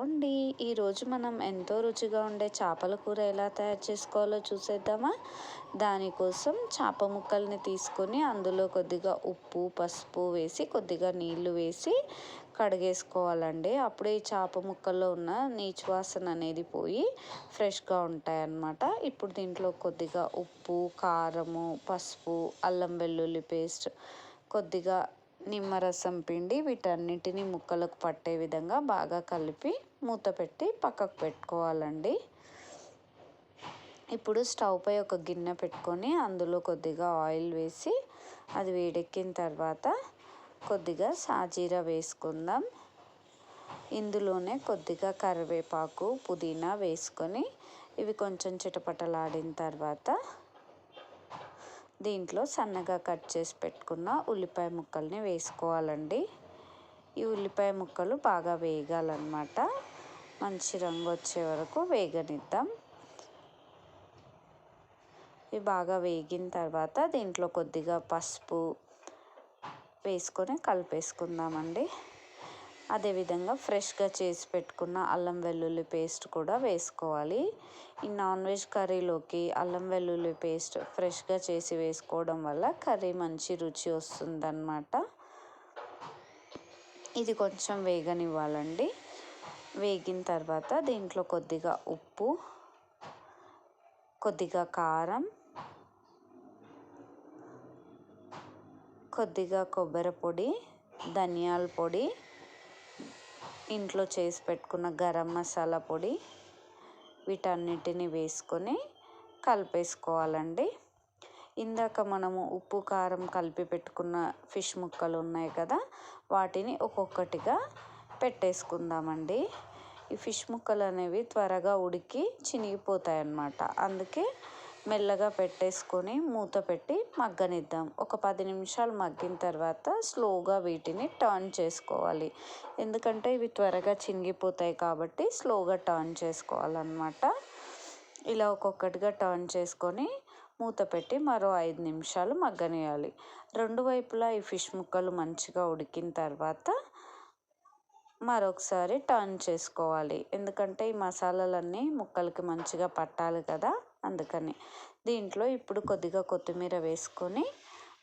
అండి ఈరోజు మనం ఎంతో రుచిగా ఉండే చేపల కూర ఎలా తయారు చేసుకోవాలో చూసేద్దామా? దానికోసం చేప ముక్కల్ని తీసుకొని అందులో కొద్దిగా ఉప్పు పసుపు వేసి కొద్దిగా నీళ్ళు వేసి కడిగేసుకోవాలండి. అప్పుడు ఈ చేప ముక్కల్లో ఉన్న నీచు వాసన అనేది పోయి ఫ్రెష్గా ఉంటాయి అన్నమాట ఇప్పుడు దీంట్లో కొద్దిగా ఉప్పు కారము పసుపు అల్లం వెల్లుల్లి పేస్ట్ కొద్దిగా నిమ్మరసం పిండి వీటన్నిటిని ముక్కలకు పట్టే విధంగా బాగా కలిపి మూత పెట్టి పక్కకు పెట్టుకోవాలండి. ఇప్పుడు స్టవ్ పై ఒక గిన్నె పెట్టుకొని అందులో కొద్దిగా ఆయిల్ వేసి అది వేడెక్కిన తర్వాత కొద్దిగా సాజీర వేసుకుందాం. ఇందులోనే కొద్దిగా కరివేపాకు పుదీనా వేసుకొని ఇవి కొంచెం చిటపటలాడిన తర్వాత దీంట్లో సన్నగా కట్ చేసి పెట్టుకున్న ఉల్లిపాయ ముక్కల్ని వేసుకోవాలండి. ఈ ఉల్లిపాయ ముక్కలు బాగా వేగాలన్నమాట. మంచి రంగు వచ్చే వరకు వేగనిద్దాం. ఇవి బాగా వేగిన తర్వాత దీంట్లో కొద్దిగా పసుపు వేసుకొని కలిపేసుకుందామండి. అదేవిధంగా ఫ్రెష్గా చేసి పెట్టుకున్న అల్లం వెల్లుల్లి పేస్ట్ కూడా వేసుకోవాలి. ఈ నాన్ వెజ్ కర్రీలోకి అల్లం వెల్లుల్లి పేస్ట్ ఫ్రెష్గా చేసి వేసుకోవడం వల్ల కర్రీ మంచి రుచి వస్తుందన్నమాట. ఇది కొంచెం వేగనివ్వాలండి. వేగిన తర్వాత దీంట్లో కొద్దిగా ఉప్పు కొద్దిగా కారం కొద్దిగా కొబ్బరి పొడి ధనియాల పొడి ఇంట్లో చేసి పెట్టుకున్న గరం మసాలా పొడి వీటన్నిటిని వేసుకొని కలిపేసుకోవాలండి. ఇందాక మనము ఉప్పు కారం కలిపి పెట్టుకున్న ఫిష్ ముక్కలు ఉన్నాయి కదా వాటిని ఒక్కొక్కటిగా పెట్టేసుకుందామండి. ఈ ఫిష్ ముక్కలు అనేవి త్వరగా ఉడికి చినిగిపోతాయి అన్నమాట అందుకే మెల్లగా పెట్టేసుకొని మూత పెట్టి మగ్గనిద్దాం. ఒక పది నిమిషాలు మగ్గిన తర్వాత స్లోగా వీటిని టర్న్ చేసుకోవాలి. ఎందుకంటే ఇవి త్వరగా చినిగిపోతాయి కాబట్టి స్లోగా టర్న్ చేసుకోవాలన్నమాట. ఇలా ఒక్కొక్కటిగా టర్న్ చేసుకొని మూత పెట్టి మరో ఐదు నిమిషాలు మగ్గనియాలి. రెండు వైపులా ఈ ఫిష్ ముక్కలు మంచిగా ఉడికిన తర్వాత మరొకసారి టర్న్ చేసుకోవాలి. ఎందుకంటే ఈ మసాలాలన్నీ ముక్కలకి మంచిగా పట్టాలి కదా. అందుకని. దీంట్లో ఇప్పుడు కొద్దిగా కొత్తిమీర వేసుకొని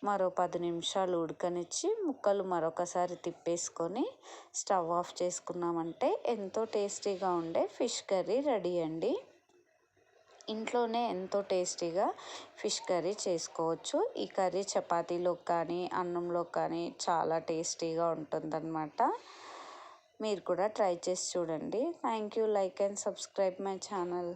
మరో పది నిమిషాలు ఉడకనిచ్చి ముక్కలు మరొకసారి తిప్పేసుకొని స్టవ్ ఆఫ్ చేసుకున్నామంటే ఎంతో టేస్టీగా ఉండే ఫిష్ కర్రీ రెడీ అండి. ఇంట్లోనే ఎంతో టేస్టీగా ఫిష్ కర్రీ చేసుకోవచ్చు. ఈ కర్రీ చపాతీలో కానీ అన్నంలో కానీ చాలా టేస్టీగా ఉంటుందన్నమాట. మీరు కూడా ట్రై చేసి చూడండి. Thank you. Like and subscribe my channel.